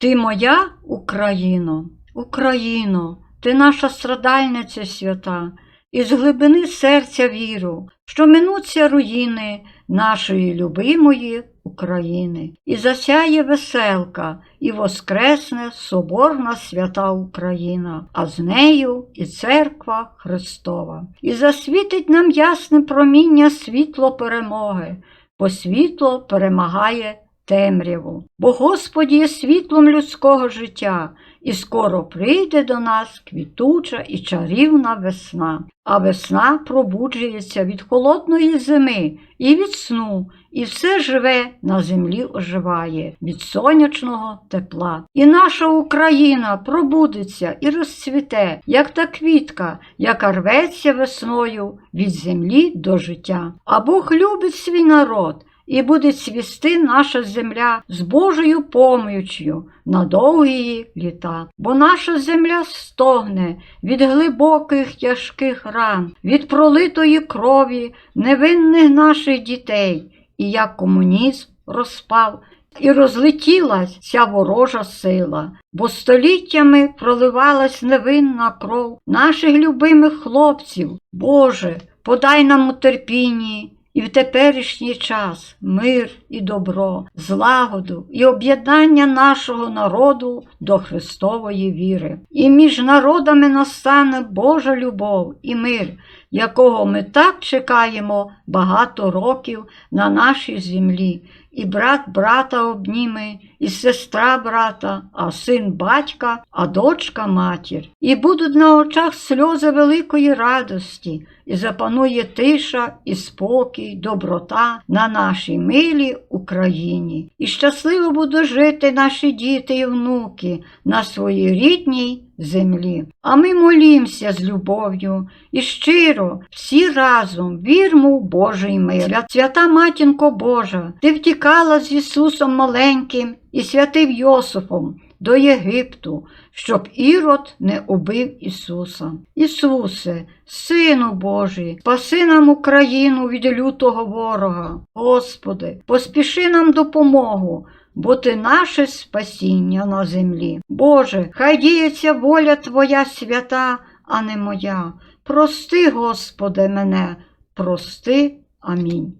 Ти моя Україно, Україно, ти наша страдальниця свята, і з глибини серця віру, що минуться руїни нашої любимої України, і засяє веселка, і воскресне соборна свята Україна, а з нею і церква Христова, і засвітить нам ясне проміння світло перемоги, бо світло перемагає темряву. Бо Господь є світлом людського життя, і скоро прийде до нас квітуча і чарівна весна. А весна пробуджується від холодної зими і від сну, і все живе на землі оживає від сонячного тепла. І наша Україна пробудеться і розцвіте, як та квітка, яка рветься весною від землі до життя. А Бог любить свій народ. І буде цвісти наша земля з Божою поміччю на довгі літа. Бо наша земля стогне від глибоких тяжких ран, від пролитої крові невинних наших дітей, і як комунізм розпав, і розлетілась ця ворожа сила, бо століттями проливалась невинна кров наших любимих хлопців. Боже, подай нам у терпінні. І в теперішній час мир і добро, злагоду і об'єднання нашого народу до Христової віри. І між народами настане Божа любов і мир, якого ми так чекаємо багато років на нашій землі. І брат брата обніме, і сестра брата, а син батька, а дочка матір. І будуть на очах сльози великої радості, і запанує тиша і спокій, доброта на нашій милій Україні. І щасливо будуть жити наші діти і внуки на своїй рідній землі. А ми молімося з любов'ю і щиро, всі разом вірмо в Божий мир. Свята матінко Божа, ти втікала з Ісусом маленьким і святим Йосифом до Єгипту, щоб Ірод не убив Ісуса. Ісусе, Сину Божий, спаси нам Україну від лютого ворога. Господи, поспіши нам допомогу. Бо ти наше спасіння на землі. Боже, хай діється воля Твоя свята, а не моя. Прости, Господи, мене, прости. Амінь.